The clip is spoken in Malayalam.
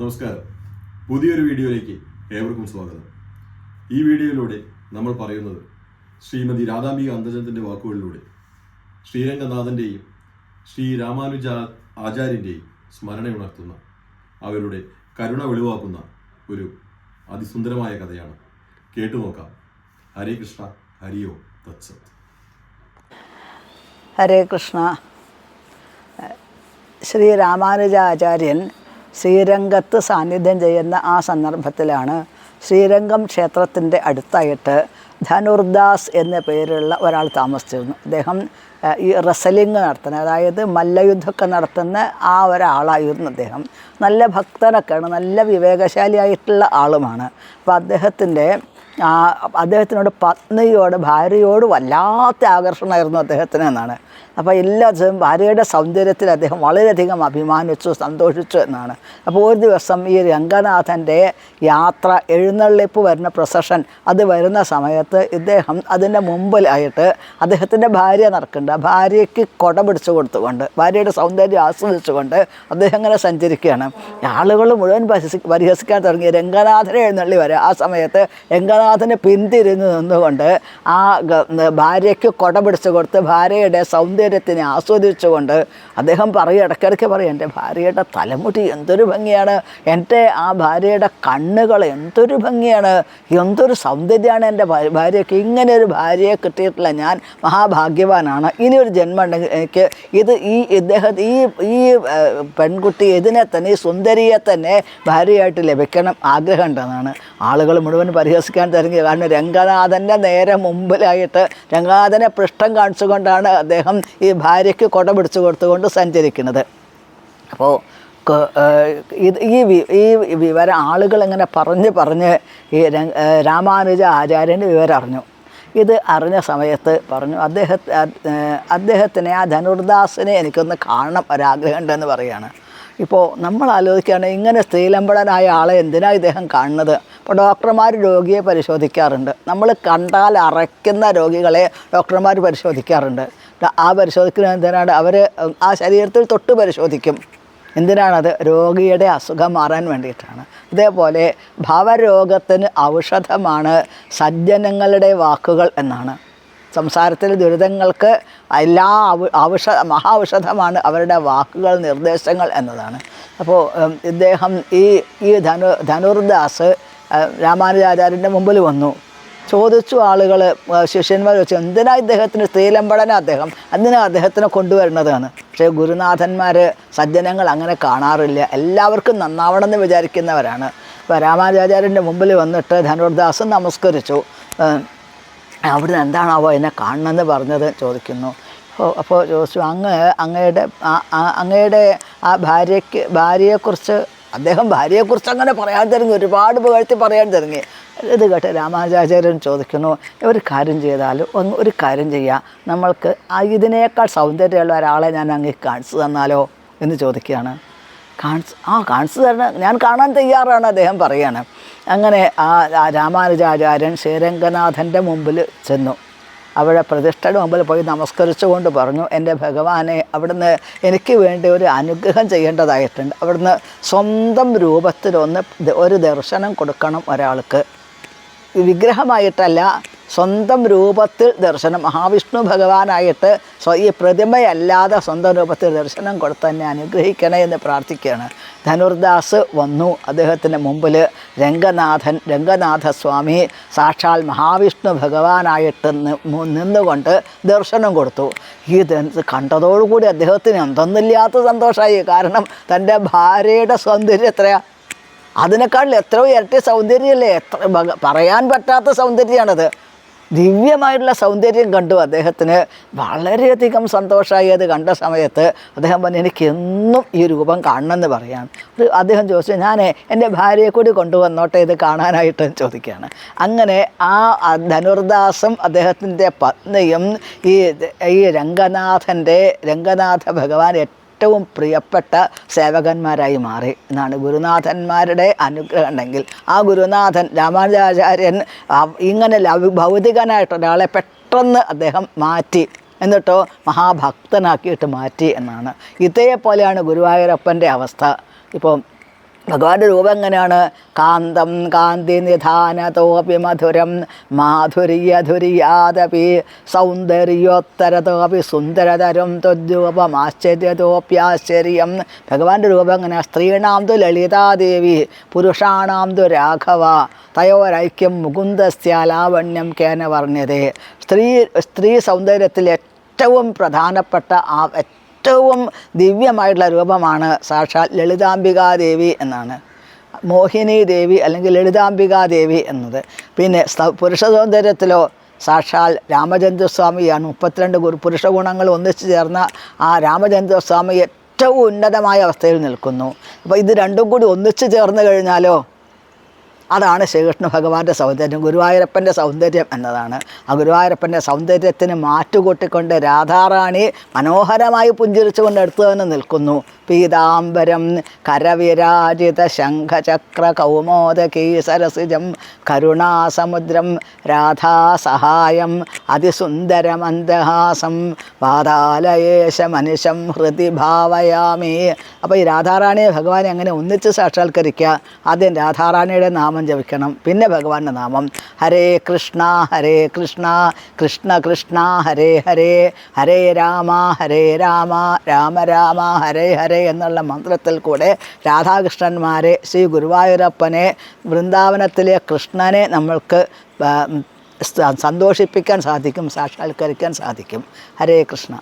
നമസ്കാരം. പുതിയൊരു വീഡിയോയിലേക്ക് ഏവർക്കും സ്വാഗതം. ഈ വീഡിയോയിലൂടെ നമ്മൾ പറയുന്നത് ശ്രീമതി രാധാംബിക അന്തജനത്തിന്റെ വാക്കുകളിലൂടെ ശ്രീരംഗനാഥന്റെയും ശ്രീ രാമാനുജ ആചാര്യന്റെയും സ്മരണ ഉണർത്തുന്ന അവരുടെ കരുണ വെളിവാക്കുന്ന ഒരു അതിസുന്ദരമായ കഥയാണ്. കേട്ടുനോക്കാം ഹരേ കൃഷ്ണ ഹരിയോ തത്സത്. ഹരേ കൃഷ്ണ. ശ്രീ രാമാനുജാചാര്യൻ ശ്രീരംഗത്ത് സാന്നിധ്യം ചെയ്യുന്ന ആ സന്ദർഭത്തിലാണ് ശ്രീരംഗം ക്ഷേത്രത്തിന്റെ അടുത്തായിട്ട് ധനുർദാസ് എന്ന പേരുള്ള ഒരാൾ താമസിച്ചിരുന്നു. അദ്ദേഹം ഈ റസലിംഗ് നടത്തുന്ന അതായത് മല്ലയുദ്ധമൊക്കെ നടത്തുന്ന ആ ഒരാളായിരുന്നു അദ്ദേഹം. നല്ല ഭക്തനൊക്കെയാണ് നല്ല വിവേകശാലിയായിട്ടുള്ള ആളുമാണ്. അപ്പോൾ അദ്ദേഹത്തിന്റെ അദ്ദേഹത്തിനോട് പത്നിയോട് ഭാര്യയോട് വല്ലാത്ത ആകർഷണമായിരുന്നു അദ്ദേഹത്തിന് എന്നാണ്. അപ്പോൾ എല്ലാ ദിവസവും ഭാര്യയുടെ സൗന്ദര്യത്തിൽ അദ്ദേഹം വളരെയധികം അഭിമാനിച്ചു സന്തോഷിച്ചു എന്നാണ്. അപ്പോൾ ഒരു ദിവസം ഈ രംഗനാഥന്റെ യാത്ര എഴുന്നള്ളിപ്പ് വരുന്ന പ്രൊസഷൻ അത് വരുന്ന സമയത്ത് ഇദ്ദേഹം അതിന്റെ മുമ്പിലായിട്ട് അദ്ദേഹത്തിന്റെ ഭാര്യ നടക്കുന്നുണ്ട്. ആ ഭാര്യയ്ക്ക് കൊട പിടിച്ചു കൊടുത്തുകൊണ്ട് ഭാര്യയുടെ സൗന്ദര്യം ആസ്വദിച്ചുകൊണ്ട് അദ്ദേഹം ഇങ്ങനെ സഞ്ചരിക്കുകയാണ്. ആളുകൾ മുഴുവൻ പരിഹസി പരിഹസിക്കാൻ തുടങ്ങി. രംഗനാഥനെ എഴുന്നള്ളി വരെ ആ സമയത്ത് രംഗനാഥന് പിന്തിരിഞ്ഞ് നിന്നുകൊണ്ട് ആ ഭാര്യയ്ക്ക് കൊട പിടിച്ചു കൊടുത്ത് ഭാര്യയുടെ സൗന്ദര്യത്തിനെ ആസ്വദിച്ചുകൊണ്ട് അദ്ദേഹം പറയും ഇടയ്ക്കിടയ്ക്ക് പറയും എന്റെ ഭാര്യയുടെ തലമുടി എന്തൊരു ഭംഗിയാണ്. എന്റെ ആ ഭാര്യയുടെ കണ്ണുകൾ എന്തൊരു ഭംഗിയാണ്. എന്തൊരു സൗന്ദര്യമാണ് എന്റെ ഭാര്യയ്ക്ക്. ഇങ്ങനെ ഒരു ഭാര്യയെ കിട്ടിയിട്ടില്ല ഞാൻ മഹാഭാഗ്യവാനാണ്. ഇനി ഒരു ജന്മം ഉണ്ടെങ്കിൽ എനിക്ക് ഇത് ഈ ഇദ്ദേഹം ഈ ഈ പെൺകുട്ടി ഇതിനെ തന്നെ ഈ സുന്ദരിയെ തന്നെ ഭാര്യയായിട്ട് ലഭിക്കണം ആഗ്രഹം ഉണ്ടെന്നാണ് ആളുകൾ മുഴുവൻ പരിഹസിക്കാൻ തുടങ്ങി കാരണം രംഗനാഥന്റെ നേരെ മുമ്പിലായിട്ട് രംഗനാഥനെ പൃഷ്ഠം കാണിച്ചുകൊണ്ടാണ് അദ്ദേഹം ഈ ഭാര്യയ്ക്ക് കൊട പിടിച്ചു കൊടുത്തുകൊണ്ട് സഞ്ചരിക്കുന്നത്. അപ്പോൾ ഇത് ഈ ഈ വിവരം ആളുകൾ ഇങ്ങനെ പറഞ്ഞ് പറഞ്ഞ് ഈ രാമാനുജ ആചാര്യന്റെ വിവരം അറിഞ്ഞു. ഇത് അറിഞ്ഞ സമയത്ത് പറഞ്ഞു അദ്ദേഹത്തെ അദ്ദേഹത്തിനെ ആ ധനുർദാസിനെ എനിക്കൊന്ന് കാണണം ഒരാഗ്രഹമുണ്ടെന്ന് പറയുകയാണ് ഇപ്പോൾ നമ്മൾ ആലോചിക്കുകയാണ് ഇങ്ങനെ സ്ത്രീലമ്പടനായ ആളെ എന്തിനാണ് ഇദ്ദേഹം കാണുന്നത്? ഇപ്പോൾ ഡോക്ടർമാർ രോഗിയെ പരിശോധിക്കാറുണ്ട്. നമ്മൾ കണ്ടാൽ അറയ്ക്കുന്ന രോഗികളെ ഡോക്ടർമാർ പരിശോധിക്കാറുണ്ട്. ആ പരിശോധിക്കുന്നത് എന്തിനാണ് അവർ ആ ശരീരത്തിൽ തൊട്ട് പരിശോധിക്കും? എന്തിനാണത്? രോഗിയുടെ അസുഖം മാറാൻ വേണ്ടിയിട്ടാണ്. ഇതേപോലെ ഭവരോഗത്തിന് ഔഷധമാണ് സജ്ജനങ്ങളുടെ വാക്കുകൾ എന്നാണ്. സംസാരത്തിലെ ദുരിതങ്ങൾക്ക് എല്ലാ ഔഷ മഹാ ഔഷധമാണ് അവരുടെ വാക്കുകൾ നിർദ്ദേശങ്ങൾ എന്നതാണ്. അപ്പോൾ ഇദ്ദേഹം ഈ ഈ ധനു ധനുർദാസ് രാമാനുജാചാര്യന്റെ മുമ്പിൽ വന്നു. ചോദിച്ചു ആളുകൾ ശിഷ്യന്മാർ വെച്ചു എന്തിനാ ഇദ്ദേഹത്തിന് സ്ത്രീലമ്പടന അദ്ദേഹം? എന്തിനാ അദ്ദേഹത്തിനെ കൊണ്ടുവരുന്നതാണ്? പക്ഷേ ഗുരുനാഥന്മാർ സജ്ജനങ്ങൾ അങ്ങനെ കാണാറില്ല. എല്ലാവർക്കും നന്നാവണമെന്ന് വിചാരിക്കുന്നവരാണ്. അപ്പോൾ രാമാനുജാചാര്യന്റെ മുമ്പിൽ വന്നിട്ട് ധനുർദാസ് നമസ്കരിച്ചു. അവിടുന്ന് എന്താണാവോ എന്നെ കാണണമെന്ന് പറഞ്ഞത് ചോദിക്കുന്നു. അപ്പോൾ ചോദിച്ചു അങ്ങ് അങ്ങയുടെ അങ്ങയുടെ ആ ഭാര്യയ്ക്ക് ഭാര്യയെക്കുറിച്ച് അദ്ദേഹം ഭാര്യയെക്കുറിച്ച് അങ്ങനെ പറയാൻ തുടങ്ങി ഒരുപാട് പുകഴ്ത്തി പറയാൻ തുടങ്ങി ഇത് കേട്ട് രാമാനുജാചാര്യൻ ചോദിക്കുന്നു ഒരു കാര്യം ചെയ്താൽ ഒന്ന് ഒരു കാര്യം ചെയ്യാം. നമ്മൾക്ക് ഇതിനേക്കാൾ സൗന്ദര്യമുള്ള ഒരാളെ ഞാൻ അങ്ങ് കാണിച്ചു തന്നാലോ? എന്ന് ചോദിക്കുകയാണ്. കാണിച്ച് ആ കാണിച്ചു തരണം ഞാൻ കാണാൻ തയ്യാറാണ് അദ്ദേഹം പറയുകയാണ് അങ്ങനെ ആ രാമാനുജാചാര്യൻ ശ്രീരംഗനാഥന്റെ മുമ്പിൽ ചെന്നു. അവിടെ പ്രതിഷ്ഠയുടെ മുമ്പിൽ പോയി നമസ്കരിച്ചുകൊണ്ട് പറഞ്ഞു എന്റെ ഭഗവാനെ അവിടുന്ന് എനിക്ക് വേണ്ടി ഒരു അനുഗ്രഹം ചെയ്യേണ്ടതായിട്ടുണ്ട്. അവിടുന്ന് സ്വന്തം രൂപത്തിലൊന്ന് ഒരു ദർശനം കൊടുക്കണം ഒരാൾക്ക്. വിഗ്രഹമായിട്ടല്ല സ്വന്തം രൂപത്തിൽ ദർശനം. മഹാവിഷ്ണു ഭഗവാനായിട്ട് ഈ പ്രതിമയല്ലാതെ സ്വന്തം രൂപത്തിൽ ദർശനം കൊടുത്ത് തന്നെ അനുഗ്രഹിക്കണേ എന്ന് പ്രാർത്ഥിക്കുകയാണ്. ധനുർദാസ് വന്നു. അദ്ദേഹത്തിന്റെ മുമ്പിൽ രംഗനാഥൻ രംഗനാഥസ്വാമി സാക്ഷാൽ മഹാവിഷ്ണു ഭഗവാനായിട്ട് നിന്നുകൊണ്ട് ദർശനം കൊടുത്തു. ഇത് കണ്ടതോടുകൂടി അദ്ദേഹത്തിന് എന്തൊന്നില്ലാത്ത സന്തോഷമായി. കാരണം തന്റെ ഭാര്യയുടെ സൗന്ദര്യം എത്രയാണ് അതിനേക്കാൾ എത്രയോ ഇരട്ടി സൗന്ദര്യമല്ലേ? എത്ര പറയാൻ പറ്റാത്ത സൗന്ദര്യമാണത്. ദിവ്യമായിട്ടുള്ള സൗന്ദര്യം കണ്ടു. അദ്ദേഹത്തിന് വളരെയധികം സന്തോഷമായി അത് കണ്ട സമയത്ത് അദ്ദേഹം പറഞ്ഞു എനിക്ക് എന്നും ഈ രൂപം കാണണമെന്ന് പറയാൻ ഒരു അദ്ദേഹം ചോദിച്ചു ഞാൻ എന്റെ ഭാര്യയെ കൂടി കൊണ്ടുവന്നോട്ടെ ഇത് കാണാനായിട്ട്? ചോദിക്കുകയാണ്. അങ്ങനെ ആ ധനുർദാസും അദ്ദേഹത്തിന്റെ പത്നിയും ഈ ഈ രംഗനാഥന്റെ രംഗനാഥ ഭഗവാൻ ഏറ്റവും പ്രിയപ്പെട്ട സേവകന്മാരായി മാറി എന്നാണ് ഗുരുനാഥന്മാരുടെ അനുഗ്രഹം ഉണ്ടെങ്കിൽ ആ ഗുരുനാഥൻ രാമാനുജാചാര്യൻ ഇങ്ങനെ ഭൗതികനായിട്ട് ഒരാളെ പെട്ടെന്ന് അദ്ദേഹം മാറ്റി എന്നിട്ടോ മഹാഭക്തനാക്കിയിട്ട് മാറ്റി എന്നാണ്. ഇതേപോലെയാണ് ഗുരുവായൂരപ്പന്റെ അവസ്ഥ. ഇപ്പോൾ ഭഗവാന്റെ രൂപം എങ്ങനെയാണ് കാന്തം കാന്തി നിധാനതോപി മധുരം മാധുര്യധുര്യാദപി സൗന്ദര്യോത്തരതോപി സുന്ദരതരം ത്വദ്രൂപമാശ്ചര്യതോപ്യാശ്ചര്യം ഭഗവാന്റെ രൂപം എങ്ങനെയാണ് സ്ത്രീണാം തു ലളിതാദേവി പുരുഷാണാം തു രാഘവ തയോരൈക്യം മുകുന്ദസ്യ ലാവണ്യം കേന വർണ്യതേ സ്ത്രീ സ്ത്രീ സൗന്ദര്യത്തിൽ ഏറ്റവും പ്രധാനപ്പെട്ട ആ ഏറ്റവും ദിവ്യമായിട്ടുള്ള രൂപമാണ് സാക്ഷാൽ ലളിതാംബികാ ദേവി എന്നാണ്. മോഹിനി ദേവി അല്ലെങ്കിൽ ലളിതാംബികാ ദേവി എന്നത്. പിന്നെ പുരുഷ സൗന്ദര്യത്തിലോ സാക്ഷാൽ രാമചന്ദ്രസ്വാമിയാണ് മുപ്പത്തിരണ്ട് പുരുഷ ഗുണങ്ങൾ ഒന്നിച്ചു ചേർന്ന ആ രാമചന്ദ്രസ്വാമി ഏറ്റവും ഉന്നതമായ അവസ്ഥയിൽ നിൽക്കുന്നു. അപ്പോൾ ഇത് രണ്ടും കൂടി ഒന്നിച്ചു ചേർന്ന് കഴിഞ്ഞാലോ അതാണ് ശ്രീകൃഷ്ണ ഭഗവാന്റെ സൗന്ദര്യം. ഗുരുവായൂരപ്പന്റെ സൗന്ദര്യം എന്നതാണ്. ആ ഗുരുവായൂരപ്പന്റെ സൗന്ദര്യത്തിന് മാറ്റുകൂട്ടിക്കൊണ്ട് രാധാറാണി മനോഹരമായി പുഞ്ചിരിച്ചുകൊണ്ട് എടുത്തു തന്നെ നിൽക്കുന്നു. പീതാംബരം കരവിരാജിത ശംഖചക്ര കൗമോദകീ സരസിജം കരുണാസമുദ്രം രാധാസഹായം അതിസുന്ദരമന്ദഹാസം പാതാലയേശ മനുഷ്യം ഹൃതി ഭാവയാമി. അപ്പോൾ ഈ രാധാറാണിയെ ഭഗവാൻ എങ്ങനെ ഒന്നിച്ച് സാക്ഷാത്കരിക്കുക? ആദ്യം രാധാറാണിയുടെ നാമം ജപിക്കണം. പിന്നെ ഭഗവാന്റെ നാമം. ഹരേ കൃഷ്ണ ഹരേ കൃഷ്ണ കൃഷ്ണ കൃഷ്ണ ഹരേ ഹരേ ഹരേ രാമ ഹരേ രാമ രാമ രാമ ഹരേ ഹരേ. എന്നുള്ള മന്ത്രത്തിൽ കൂടെ രാധാകൃഷ്ണന്മാരെ ശ്രീ ഗുരുവായൂരപ്പനെ വൃന്ദാവനത്തിലെ കൃഷ്ണനെ നമ്മൾക്ക് സന്തോഷിപ്പിക്കാൻ സാധിക്കും സാക്ഷാത്കരിക്കാൻ സാധിക്കും. ഹരേ കൃഷ്ണ.